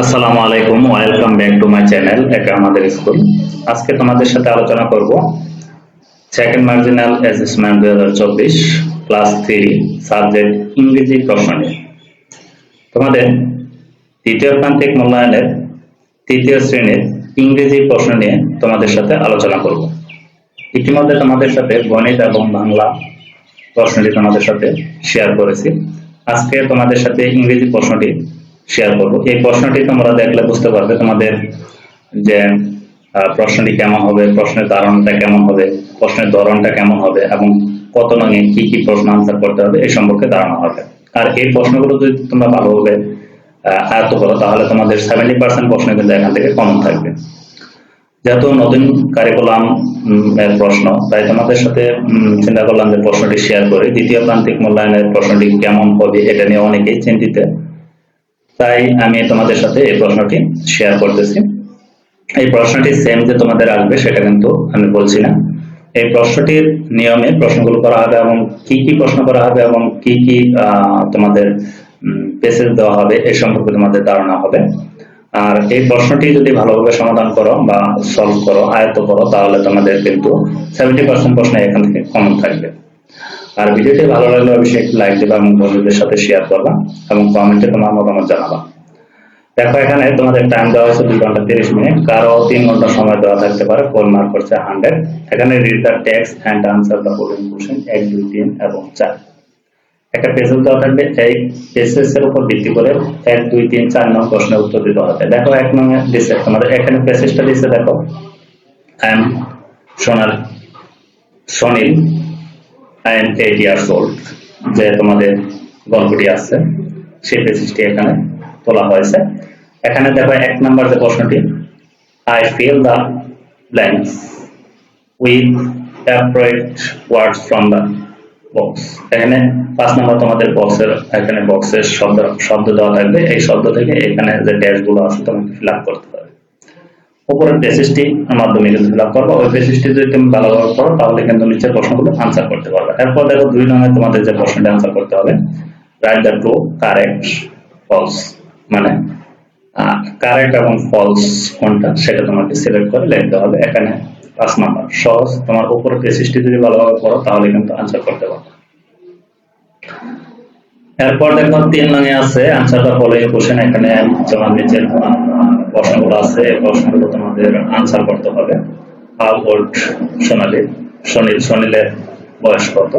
আসসালামু আলাইকুম, welcome back to my channel, এটা আমাদের স্কুল। আজকে তোমাদের সাথে আলোচনা করব সেকেন্ড মার্জিনাল অ্যাসেসমেন্ট দুই হাজার চব্বিশ ক্লাস থ্রি সাবজেক্ট ইংরেজি প্রশ্ন তোমাদের তৃতীয় প্রান্তিক মূল্যায়নের তৃতীয় শ্রেণির ইংরেজি প্রশ্ন নিয়ে তোমাদের সাথে আলোচনা করব। ইতিমধ্যে তোমাদের সাথে গণিত এবং বাংলা প্রশ্নটি তোমাদের সাথে শেয়ার করেছি। আজকে তোমাদের সাথে ইংরেজি প্রশ্নটি শেয়ার করব। এই প্রশ্নটি তোমরা দেখলে বুঝতে পারবে তোমাদের যে প্রশ্নটি কেমন হবে, প্রশ্নের ধারণটা কেমন হবে, প্রশ্নের ধরনটা কেমন হবে, এবং কত নঙে কি কি প্রশ্ন আনসার করতে হবে, এই সম্পর্কে ধারণা হবে। আর এই প্রশ্নগুলো যদি তোমরা ভালোভাবে আয়ত্ত করো, তাহলে তোমাদের সেভেন্টি পার্সেন্ট প্রশ্ন কিন্তু এখান থেকে কমন থাকবে। যেহেতু নতুন কারিকুলাম এর প্রশ্ন, তাই তোমাদের সাথে চিন্তা করলাম যে প্রশ্নটি শেয়ার করি। দ্বিতীয় প্রান্তিক মূল্যায়নের প্রশ্নটি কেমন হবে, এটা নিয়ে অনেকেই চিন্তিত। তাই আমি তোমাদের সাথে এই প্রশ্নটি শেয়ার করতেছি। এই প্রশ্নটি সেম যে তোমাদের আসবে, সেটা কিন্তু আমি বলছি না। এই প্রশ্নটির নিয়মে প্রশ্নগুলো করা হবে এবং কি কি প্রশ্ন করা হবে এবং কি কি তোমাদের পেসেজ দেওয়া হবে এই সম্পর্কে তোমাদের ধারণা হবে। আর এই প্রশ্নটি যদি ভালোভাবে সমাধান করো বা সলভ করো, আয়ত্ত করো, তাহলে তোমাদের কিন্তু সেভেন্টি পার্সেন্ট প্রশ্ন এখান থেকে কমন থাকবে। আর ভিডিওটি ভালো লাগলে অবশ্যই একটু লাইক দেবা এবং বন্ধুদের সাথে শেয়ার করবা এবং কমেন্টে তোমার মতামত জানাবা। দেখো, এখানে তোমাদের টাইম দেওয়া হয়েছে দুই ঘণ্টা তিরিশ মিনিট। কারও তিন ঘণ্টা সময় দেওয়া থাকতে পারে ফোর মার্ক করছে হান্ড্রেড এখানে read the text and answer the following question এক, দুই, তিন এবং চার। একটা পেজেস দেওয়া থাকবে, এই পেজেস এর উপর ভিত্তি করে এক, দুই, তিন, চার নং প্রশ্নের উত্তর দিতে হবে। দেখো, এক নং দিচ্ছে তোমাদের এখানে পেজেসটা দিচ্ছে দেখো। I am Sonal Sanil. I am eight years old যে তোমাদের গল্পটি আছে, সেই পেজেসটি এখানে তোলা হয়েছে। এখানে দেখো এক নাম্বার যে প্রশ্নটি I fill the blanks with appropriate words from the box এখানে পাঁচ নাম্বার তোমাদের বক্সের এখানে বক্সের শব্দ শব্দ দেওয়া থাকবে। এই শব্দ থেকে এখানে যে ড্যাশগুলো আছে, তোমাকে ফিল আপ করতে হবে। উপরের পেসিসটি মাধ্যমে কিন্তু ফিল আপ করব। ওই পেসিসটি যদি তুমি ভালোভাবে করো তাহলে কিন্তু নিচের প্রশ্নগুলো আনসার করতে পারবে। এরপর দেখো দুই নম্বরে তোমাদের যে প্রশ্নটি আনসার করতে হবে। Write the true correct false মানে কারেক্ট এবং ফলস কোনটা সেটা তোমাকে সিলেক্ট করে লিখতে হবে এখানে পাঁচ নাম্বার। সহজ, তোমার উপরের পেসিসটি যদি ভালোভাবে পড়ো তাহলে কিন্তু আনসার করতে পারবে। এরপর দেখো তিন নঙে আছে আনসারটা ফলো কোশ্চেন এখানে তোমার নিচের প্রশ্নগুলো আছে প্রশ্নগুলো তোমাদের আনসার করতে হবে। হাউ ওল্ড সোনালি সনিল সনিলের বয়স কত?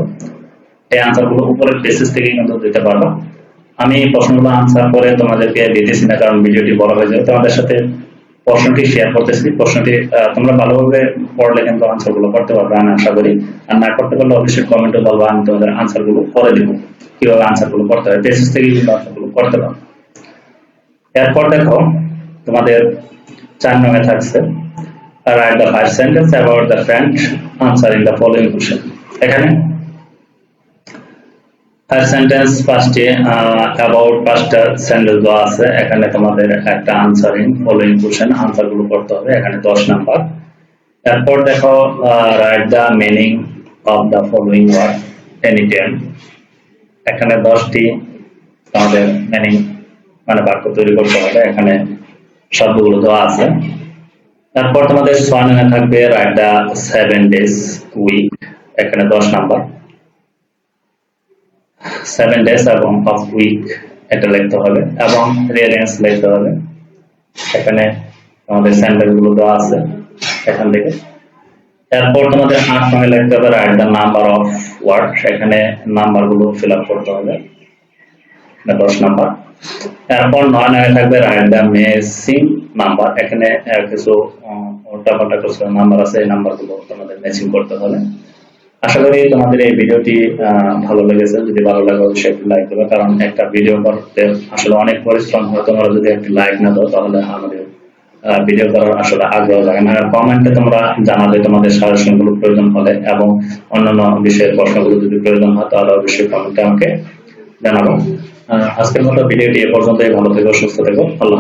এই আনসারগুলো উপরের বেসিস থেকে কিন্তু দিতে পারবা। আমি প্রশ্নগুলো আনসার করে তোমাদেরকে দিতেছি না, কারণ ভিডিওটি বড় হয়ে যাবে। তোমাদের সাথে প্রশ্নটি শেয়ার করতেছি। প্রশ্নটি তোমরা ভালোভাবে পড়লে কিন্তু আনসারগুলো করতে পারবে, আমি আশা করি। আর না করতে পারলে অবশ্যই কমেন্টে বলব, আমি তোমাদের আনসারগুলো করে দিব। কীভাবে আনসারগুলো করতে হবে বেসিস থেকে কিন্তু আনসারগুলো করতে পারবে। এরপর দেখো তোমাদের চার নম্বরে থাকছে। Write the first sentence about the friend answering the following question এখানে। ফার্স্ট সেন্টেন্স ফার্স্টে অ্যাবাউট পাঁচটা সেন্টেন্স দেওয়া আছে। এখানে তোমাদের একটা আনসারিং ফলোইং কোশ্চেন আনসারগুলো করতে হবে। এখানে দশ নাম্বার। এরপর দেখো write the meaning of the following word any ten এখানে দশটি আমাদের মিনিং মানে বাক্য তৈরি করতে হবে। এখানে শব্দগুলো দেওয়া আছে। তারপর তোমাদের ছয় নয় থাকবে write the seven days week এখানে দশ নাম্বার। সেভেন ডেজ এবং অফ উইক এটা লিখতে হবে। এবং রিয়ারেন্স লিখতে হবে। এখানে আমাদের স্যান্ডেলগুলো দেওয়া আছে এখান থেকে। তারপর তোমাদের আট সঙ্গে লিখতে হবে write the number of word এখানে নাম্বারগুলো ফিল আপ করতে হবে। দশ নাম্বার। এরপর নয় নয় থাকবে মেসিং নাম্বার। এখানে কিছু নাম্বার আছে, এই নাম্বারগুলো তোমাদের ম্যাচিং করতে হবে আশা করি তোমাদের এই ভিডিওটি ভালো লেগেছে। যদি ভালো লাগে অবশ্যই লাইক দেবে, কারণ একটা ভিডিও করতে আসলে অনেক পরিশ্রম হয়। তোমরা যদি একটু লাইক না দাও, তাহলে আমাদের ভিডিও করার আসলে আগ্রহ লাগে না। কমেন্টে তোমরা জানাবে তোমাদের সাজেশনগুলো প্রয়োজন হলে এবং অন্যান্য বিষয়ের প্রশ্নগুলো যদি প্রয়োজন হয়, তাহলে অবশ্যই কমেন্টে আমাকে জানাব। আজকের মতো ভিডিওটি এ পর্যন্তই। ভালো থেকো সুস্থ থেকো। আল্লাহ।